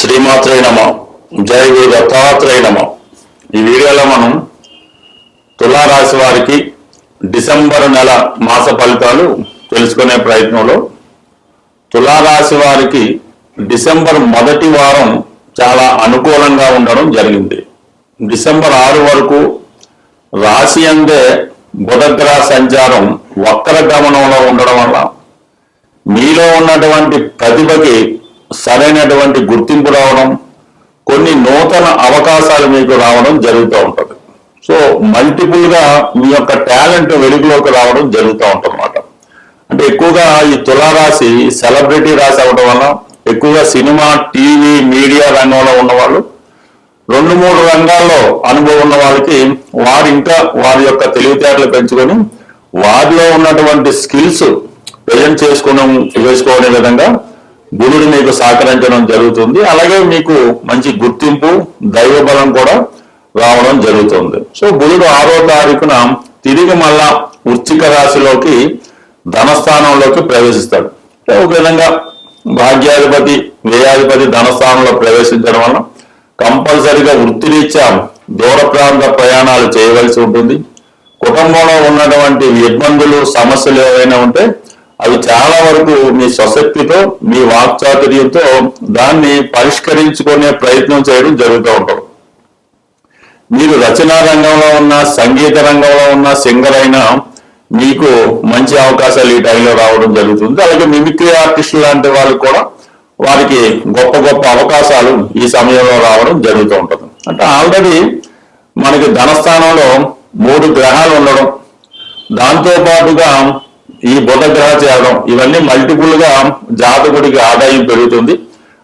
శ్రీమాత్రే నమ. జయ గురు దత్తాత్రేయ నమ. ఈ వీడియోలో మనం తులారాశి వారికి డిసెంబర్ నెల మాస ఫలితాలు తెలుసుకునే ప్రయత్నంలో తులారాశి వారికి డిసెంబర్ మొదటి వారం చాలా అనుకూలంగా ఉండడం జరిగింది. డిసెంబర్ ఆరు వరకు రాశి అందే బుధగ్రహ సంచారం వక్ర గమనంలో ఉండడం వల్ల మీలో ఉన్నటువంటి ప్రతిభకి సరైనటువంటి గుర్తింపు రావడం కొన్ని నూతన అవకాశాలు మీకు రావడం జరుగుతూ ఉంటుంది. సో మల్టిపుల్గా మీ యొక్క టాలెంట్ వెలుగులోకి రావడం జరుగుతూ ఉంటుంది అన్నమాట అంటే ఎక్కువగా ఈ తులారాశి సెలబ్రిటీ రాశి అవ్వడం వల్ల ఎక్కువగా సినిమా టీవీ మీడియా రంగంలో ఉన్నవాళ్ళు రెండు మూడు రంగాల్లో అనుభవం ఉన్న వాళ్ళకి వారు ఇంకా వారి యొక్క తెలివితేటలు పెంచుకొని వారిలో ఉన్నటువంటి స్కిల్స్ ప్రజెంట్ చేసుకోవడం వేసుకోనే విధంగా గురుడు మీకు సహకరించడం జరుగుతుంది. అలాగే మీకు మంచి గుర్తింపు దైవ బలం కూడా రావడం జరుగుతుంది. సో బుధుడు ఆరో తారీఖున తిరిగి మళ్ళా వృచ్చిక రాశిలోకి ధనస్థానంలోకి ప్రవేశిస్తాడు. ఒక విధంగా భాగ్యాధిపతి వ్యయాధిపతి ధనస్థానంలో ప్రవేశించడం వలన కంపల్సరిగా వృత్తిరీత్యా దూర ప్రాంత ప్రయాణాలు చేయవలసి ఉంటుంది. కుటుంబంలో ఉన్నటువంటి ఇబ్బందులు సమస్యలు ఏవైనా ఉంటే అవి చాలా వరకు మీ స్వశక్తితో మీ వాక్చాతుర్యంతో దాన్ని పరిష్కరించుకునే ప్రయత్నం చేయడం జరుగుతూ ఉంటుంది. మీరు రచనా రంగంలో ఉన్న సంగీత రంగంలో ఉన్న సింగర్ అయినా మీకు మంచి అవకాశాలు ఈ టైంలో రావడం జరుగుతుంది. అలాగే మిమిక్రీ ఆర్టిస్టులు లాంటి వాళ్ళు కూడా వారికి గొప్ప గొప్ప అవకాశాలు ఈ సమయంలో రావడం జరుగుతూ ఉంటుంది. అంటే ఆల్రెడీ మనకి ధనస్థానంలో మూడు గ్రహాలు ఉండడం. దాంతో పాటుగా ఈ బుధ గ్రహ చేరడం ఇవన్నీ మల్టిపుల్గా జాతకుడికి ఆదాయం పెరుగుతుంది.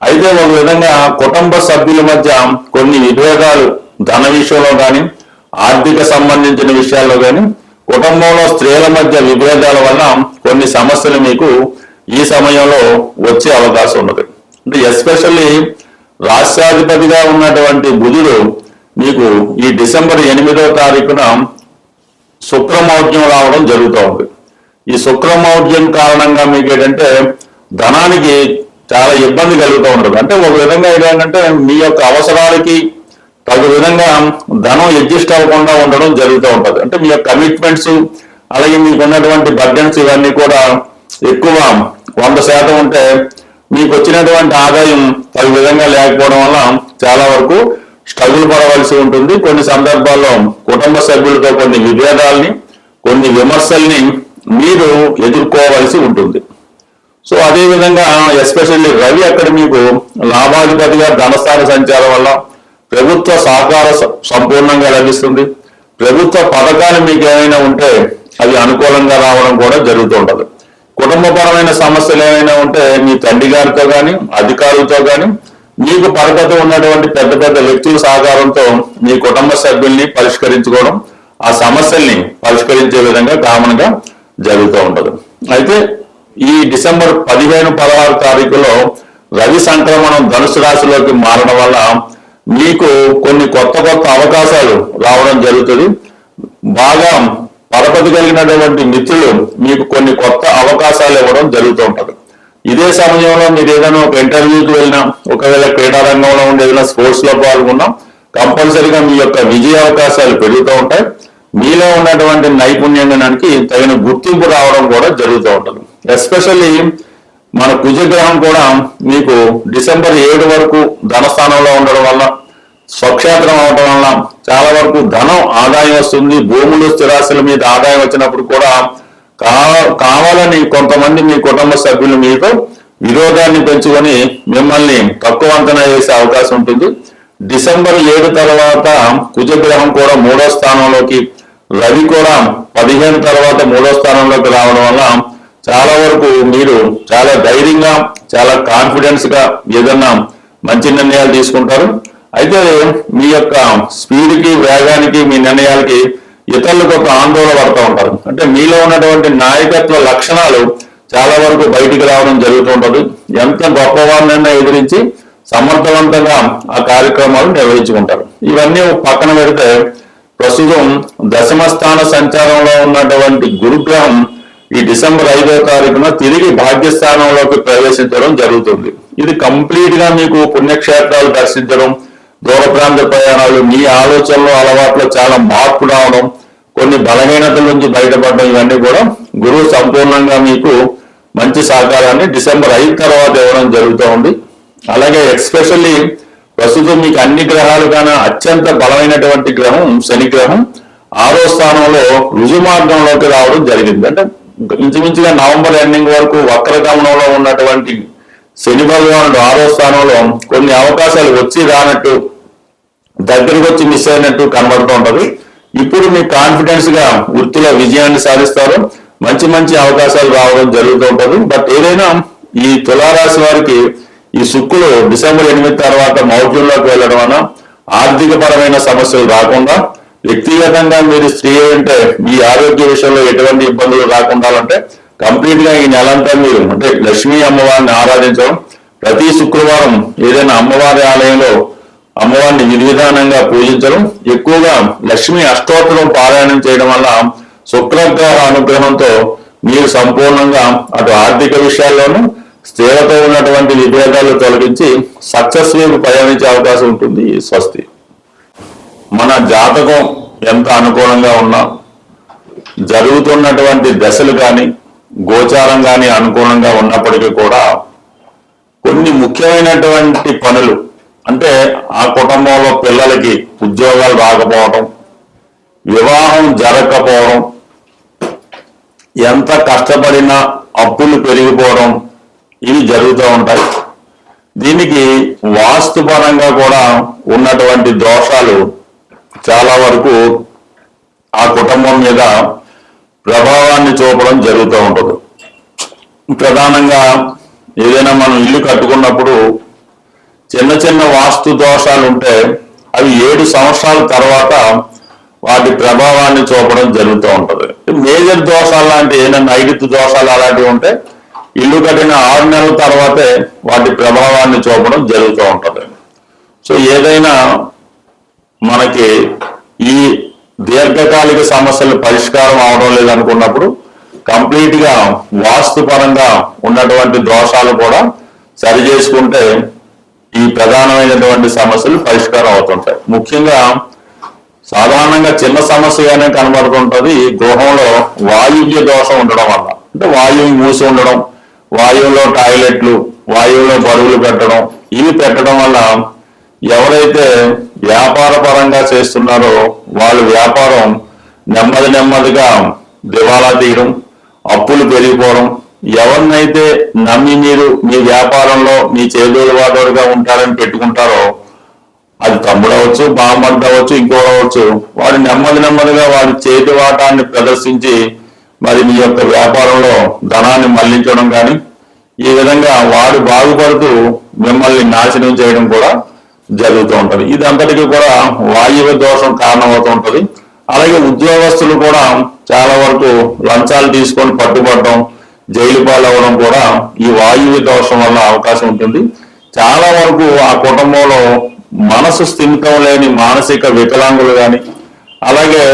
అయితే ఒక విధంగా కుటుంబ సభ్యుల మధ్య కొన్ని విభేదాలు ధన విషయంలో కానీ ఆర్థిక సంబంధించిన విషయాల్లో కానీ కుటుంబంలో స్త్రీల మధ్య విభేదాల వల్ల కొన్ని సమస్యలు మీకు ఈ సమయంలో వచ్చే అవకాశం ఉన్నది. అంటే ఎస్పెషల్లీ రాష్ట్రాధిపతిగా ఉన్నటువంటి బుధుడు మీకు ఈ డిసెంబర్ ఎనిమిదో తారీఖున శుక్రమౌఢ్యం రావడం జరుగుతూ ఉంది. ఈ శుక్రమౌఢ్యం కారణంగా మీకు ఏంటంటే ధనానికి చాలా ఇబ్బంది కలుగుతూ ఉంటుంది. అంటే ఒక విధంగా ఏంటంటే మీ యొక్క అవసరాలకి తగు విధంగా ధనం అడ్జస్ట్ అవ్వకుండా ఉండడం జరుగుతూ ఉంటుంది. అంటే మీ యొక్క కమిట్మెంట్స్ అలాగే మీకు ఉన్నటువంటి బడ్జెట్స్ ఇవన్నీ కూడా ఎక్కువ వంద శాతం ఉంటే మీకు వచ్చినటువంటి ఆదాయం తగు విధంగా లేకపోవడం వల్ల చాలా వరకు స్ట్రగుల్ పడవలసి ఉంటుంది. కొన్ని సందర్భాల్లో కుటుంబ సభ్యులతో కొన్ని విభేదాల్ని కొన్ని విమర్శల్ని మీరు ఎదుర్కోవలసి ఉంటుంది. సో అదేవిధంగా ఎస్పెషల్లీ రవి అక్కడ మీకు లాభాధిపతిగా ధనస్థాన సంచారం వల్ల ప్రభుత్వ సహకార సంపూర్ణంగా లభిస్తుంది. ప్రభుత్వ పథకాలు మీకు ఏమైనా ఉంటే అవి అనుకూలంగా రావడం కూడా జరుగుతూ ఉంటుంది. కుటుంబపరమైన సమస్యలు ఏమైనా ఉంటే మీ తండ్రి గారితో కానీ అధికారులతో కానీ మీకు పరగతి ఉన్నటువంటి పెద్ద పెద్ద వ్యక్తుల సహకారంతో మీ కుటుంబ సభ్యుల్ని పరిష్కరించుకోవడం ఆ సమస్యల్ని పరిష్కరించే విధంగా కామన్గా జరుగుతూ ఉంటుంది. అయితే ఈ డిసెంబర్ పదిహేను పదహారు తారీఖులో రవి సంక్రమణం ధనుసు రాశిలోకి మారడం వల్ల మీకు కొన్ని కొత్త కొత్త అవకాశాలు రావడం జరుగుతుంది. బాగా పరపతి కలిగినటువంటి మిత్రులు మీకు కొన్ని కొత్త అవకాశాలు ఇవ్వడం జరుగుతూ ఉంటుంది. ఇదే సమయంలో మీరు ఏదైనా ఒక ఇంటర్వ్యూకి వెళ్ళినా ఒకవేళ క్రీడా రంగంలో ఉండి ఏదైనా స్పోర్ట్స్లో పాల్గొన్నా కంపల్సరిగా మీ యొక్క విజయ అవకాశాలు పెరుగుతూ ఉంటాయి. మీలో ఉన్నటువంటి నైపుణ్యానికి తగిన గుర్తింపు రావడం కూడా జరుగుతూ ఉంటుంది. ఎస్పెషల్లీ మన కుజగ్రహం కూడా మీకు డిసెంబర్ ఏడు వరకు ధనస్థానంలో ఉండడం వల్ల స్వక్షేత్రం అవడం వల్ల చాలా వరకు ధనం ఆదాయం వస్తుంది. భూములు స్థిరాస్తుల మీద ఆదాయం వచ్చినప్పుడు కూడా కావాలని కొంతమంది మీ కుటుంబ సభ్యులు మీతో విరోధాన్ని పెంచుకొని మిమ్మల్ని తక్కువ అంచనా చేసే అవకాశం ఉంటుంది. డిసెంబర్ ఏడు తర్వాత కుజగ్రహం కూడా మూడో స్థానంలోకి రవి కూడా పదిహేను తర్వాత మూడో స్థానంలోకి రావడం వల్ల చాలా వరకు మీరు చాలా ధైర్యంగా చాలా కాన్ఫిడెన్స్గా ఏదన్నా మంచి నిర్ణయాలు తీసుకుంటారు. అయితే మీ యొక్క స్పీడ్కి వేగానికి మీ నిర్ణయాలకి ఇతరులకు ఒక ఆందోళన పడుతూ ఉంటారు. అంటే మీలో ఉన్నటువంటి నాయకత్వ లక్షణాలు చాలా వరకు బయటికి రావడం జరుగుతుంటది ఎంత గొప్పవారినైనా ఎదిరించి సమర్థవంతంగా ఆ కార్యక్రమాలు నిర్వహించుకుంటారు. ఇవన్నీ పక్కన పెడితే ప్రస్తుతం దశమ స్థాన సంచారంలో ఉన్నటువంటి గురుగ్రహం ఈ డిసెంబర్ ఐదో తారీఖున తిరిగి భాగ్యస్థానంలోకి ప్రవేశించడం జరుగుతుంది. ఇది కంప్లీట్గా మీకు పుణ్యక్షేత్రాలు దర్శించడం దూర ప్రాంత ప్రయాణాలు మీ ఆలోచనలు అలవాట్లు చాలా మార్పు రావడం కొన్ని బలహీనతల నుంచి బయటపడడం ఇవన్నీ కూడా గురువు సంపూర్ణంగా మీకు మంచి సహకారాన్ని డిసెంబర్ ఐదు తర్వాత ఇవ్వడం జరుగుతూ ఉంది. అలాగే ఎక్స్పెషల్లీ ప్రస్తుతం మీకు అన్ని గ్రహాలు కన్నా అత్యంత బలమైనటువంటి గ్రహం శని గ్రహం. ఆరో స్థానంలో రుజు మార్గంలోకి రావడం జరిగింది. అంటే ఇంచుమించుగా నవంబర్ ఎండింగ్ వరకు వక్రగమనంలో ఉన్నటువంటి శని భగవానుడు ఆరో స్థానంలో కొన్ని అవకాశాలు వచ్చి రానట్టు దగ్గరికి వచ్చి మిస్ అయినట్టు కనబడుతూ ఉంటది. ఇప్పుడు మీ కాన్ఫిడెన్స్గా వృత్తిలో విజయాన్ని సాధిస్తారు. మంచి మంచి అవకాశాలు రావడం జరుగుతూ ఉంటది. బట్ ఏదైనా ఈ తులారాశి వారికి ఈ శుక్రుడు డిసెంబర్ ఎనిమిది తర్వాత మౌఢ్యంలోకి వెళ్ళడం వలన ఆర్థిక పరమైన సమస్యలు రాకుండా వ్యక్తిగతంగా మీరు స్త్రీ అంటే మీ ఆరోగ్య విషయంలో ఎటువంటి ఇబ్బందులు రాకుండా అంటే కంప్లీట్గా ఈ నెలంతా మీరు అంటే లక్ష్మీ అమ్మవారిని ఆరాధించడం. ప్రతి శుక్రవారం ఏదైనా అమ్మవారి ఆలయంలో అమ్మవారిని నిర్విధానంగా పూజించడం. ఎక్కువగా లక్ష్మి అష్టోత్తరం పారాయణం చేయడం వల్ల శుక్రగ్రహ అనుగ్రహంతో మీరు సంపూర్ణంగా అటు ఆర్థిక విషయాల్లోనూ స్థిరతో ఉన్నటువంటి విభేదాలు తొలగించి సక్సెస్ వైపు ప్రయాణించే అవకాశం ఉంటుంది స్వస్తి. మన జాతకం ఎంత అనుకూలంగా ఉన్నా జరుగుతున్నటువంటి దశలు కానీ గోచారం కానీ అనుకూలంగా ఉన్నప్పటికీ కూడా కొన్ని ముఖ్యమైనటువంటి పనులు అంటే ఆ కుటుంబంలో పిల్లలకి ఉద్యోగాలు రాకపోవడం వివాహం జరగకపోవడం ఎంత కష్టపడినా అప్పులు పెరిగిపోవడం ఇవి జరుగుతూ ఉంటాయి. దీనికి వాస్తుపరంగా కూడా ఉన్నటువంటి దోషాలు చాలా వరకు ఆ కుటుంబం మీద ప్రభావాన్ని చూపడం జరుగుతూ ఉంటుంది. ప్రధానంగా ఏదైనా మనం ఇల్లు కట్టుకున్నప్పుడు చిన్న చిన్న వాస్తు దోషాలు ఉంటే అవి ఏడు సంవత్సరాల తర్వాత వాటి ప్రభావాన్ని చూపడం జరుగుతూ ఉంటుంది. మేజర్ దోషాలు లాంటి ఏదైనా నైరుతి దోషాలు అలాంటివి ఉంటే ఇల్లు కట్టిన ఆరు నెలల తర్వాతే వాటి ప్రభావాన్ని చూపడం జరుగుతూ ఉంటుంది. సో ఏదైనా మనకి ఈ దీర్ఘకాలిక సమస్యలు పరిష్కారం అవడం లేదనుకున్నప్పుడు కంప్లీట్గా వాస్తుపరంగా ఉన్నటువంటి దోషాలు కూడా సరి చేసుకుంటే ఈ ప్రధానమైనటువంటి సమస్యలు పరిష్కారం అవుతుంటాయి. ముఖ్యంగా సాధారణంగా చిన్న సమస్యగానే కనబడుతుంటది గృహంలో వాయువ్య దోషం ఉండడం వల్ల. అంటే వాయువు మూసి ఉండడం వాయువులో టాయిలెట్లు వాయువులో బరువులు పెట్టడం ఇవి పెట్టడం వల్ల ఎవరైతే వ్యాపార పరంగా చేస్తున్నారో వాళ్ళు వ్యాపారం నెమ్మది నెమ్మదిగా దివాలా తీయడం అప్పులు పెరిగిపోవడం ఎవరినైతే నమ్మి మీరు మీ వ్యాపారంలో మీ చేదోలు వాదోడుగా ఉంటారని పెట్టుకుంటారో అది తమ్ముడు అవ్వచ్చు బామ్మర్ది అవ్వచ్చు అవ్వచ్చు వాడు నెమ్మది నెమ్మదిగా వాడి చేతి వాటాన్ని ప్రదర్శించి మరి మీ యొక్క వ్యాపారంలో ధనాన్ని మళ్ళించడం కానీ ఈ విధంగా వాడు బాగుపడుతూ మిమ్మల్ని నాశనం చేయడం కూడా జరుగుతూ ఉంటది. ఇదంతటికీ కూడా వాయువ దోషం కారణమవుతూ ఉంటది. అలాగే ఉద్యోగస్తులు కూడా చాలా వరకు లంచాలు తీసుకొని పట్టుబడడం జైలు పాలవడం కూడా ఈ వాయువ్య దోషం వల్ల అవకాశం ఉంటుంది. చాలా వరకు ఆ కుటుంబంలో మనసు స్థిమితం లేని మానసిక వికలాంగులు కానీ అలాగే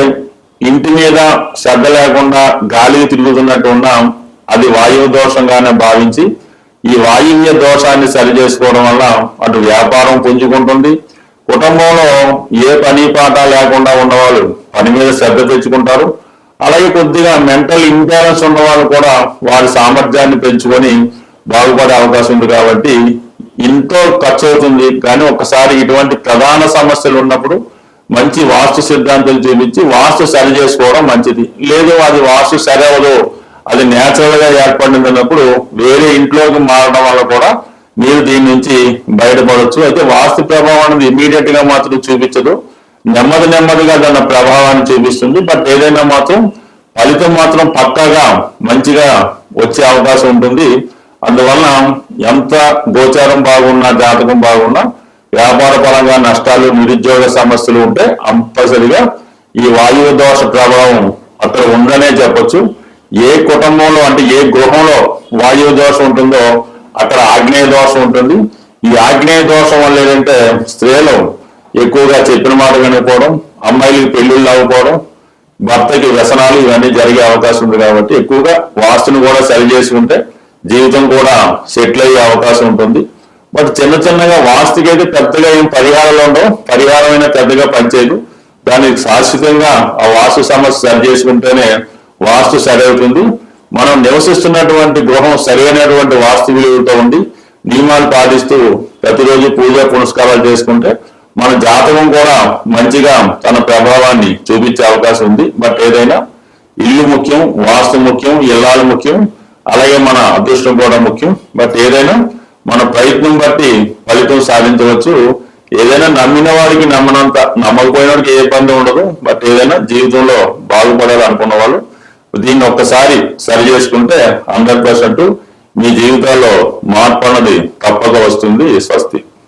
ఇంటి మీద శ్రద్ధ లేకుండా గాలికి తిరుగుతున్నట్టు ఉన్న అది వాయువు దోషంగానే భావించి ఈ వాయువ్య దోషాన్ని సరి చేసుకోవడం వల్ల అటు వ్యాపారం పుంజుకుంటుంది. కుటుంబంలో ఏ పని పాట లేకుండా ఉన్నవాళ్ళు పని మీద శ్రద్ధ తెచ్చుకుంటారు. అలాగే కొద్దిగా మెంటల్ ఇంబ్యాలెన్స్ ఉన్న వాళ్ళు కూడా వారి సామర్థ్యాన్ని పెంచుకొని బాగుపడే అవకాశం ఉంది కాబట్టి ఎంతో ఖర్చు అవుతుంది కానీ ఒకసారి ఇటువంటి ప్రధాన సమస్యలు ఉన్నప్పుడు మంచి వాస్తు సిద్ధాంతాలు చూపించి వాస్తు సరి చేసుకోవడం మంచిది. లేదు అది వాస్తు సరి అవ్వదు. అది న్యాచురల్గా ఏర్పడింది అన్నప్పుడు వేరే ఇంట్లోకి మారడం వల్ల కూడా మీరు దీని నుంచి బయటపడవచ్చు అయితే వాస్తు ప్రభావం అనేది ఇమీడియట్గా మాత్రం చూపించదు. నెమ్మది నెమ్మదిగా దాని ప్రభావాన్ని చూపిస్తుంది. బట్ ఏదైనా మాత్రం ఫలితం మాత్రం పక్కాగా మంచిగా వచ్చే అవకాశం ఉంటుంది. అందువలన ఎంత గోచారం బాగున్నా జాతకం బాగున్నా వ్యాపార పరంగా నష్టాలు నిరుద్యోగ సమస్యలు ఉంటే కంపల్సరిగా ఈ వాయువు దోష ప్రభావం అక్కడ ఉందనే చెప్పొచ్చు. ఏ కుటుంబంలో అంటే ఏ గృహంలో వాయువు దోషం ఉంటుందో అక్కడ ఆగ్నేయ దోషం ఉంటుంది. ఈ ఆగ్నేయ దోషం వల్ల ఏంటంటే స్త్రీలు ఎక్కువగా చెప్పిన మాట వినకపోవడం అమ్మాయిలకి పెళ్ళిళ్ళు అవ్వకపోవడం భర్తకి వ్యసనాలు ఇవన్నీ జరిగే అవకాశం ఉంది కాబట్టి ఎక్కువగా వాస్తుని కూడా సరి చేసుకుంటే జీవితం కూడా సెటిల్ అయ్యే అవకాశం ఉంటుంది. బట్ చిన్న చిన్నగా వాస్తుకి అయితే పెద్దగా ఏం పరిహారాలు ఉండవు. పరిహారం అయినా పెద్దగా పనిచేయదు. దానికి శాశ్వతంగా ఆ వాస్తు సమస్య సరి చేసుకుంటేనే వాస్తు సరి అవుతుంది మనం నివసిస్తున్నటువంటి గృహం సరైనటువంటి వాస్తు విలువతో ఉండి నియమాలు పాటిస్తూ ప్రతిరోజు పూజ పునస్కారాలు చేసుకుంటే మన జాతకం కూడా మంచిగా తన ప్రభావాన్ని చూపించే అవకాశం ఉంది. బట్ ఏదైనా ఇల్లు ముఖ్యం వాస్తు ముఖ్యం ఇల్లాలు ముఖ్యం అలాగే మన అదృష్టం కూడా ముఖ్యం. బట్ ఏదైనా మన ప్రయత్నం బట్టి ఫలితం సాధించవచ్చు. ఏదైనా నమ్మిన వాడికి నమ్మనంత నమ్మకపోయిన వాడికి ఏ ఇబ్బంది ఉండదు. బట్ ఏదైనా జీవితంలో బాగుపడాలనుకున్న వాళ్ళు దీన్ని ఒక్కసారి సరి చేసుకుంటే హండ్రెడ్ పర్సెంట్ మీ జీవితాల్లో మార్పు అన్నది తప్పక వస్తుంది. స్వస్తి.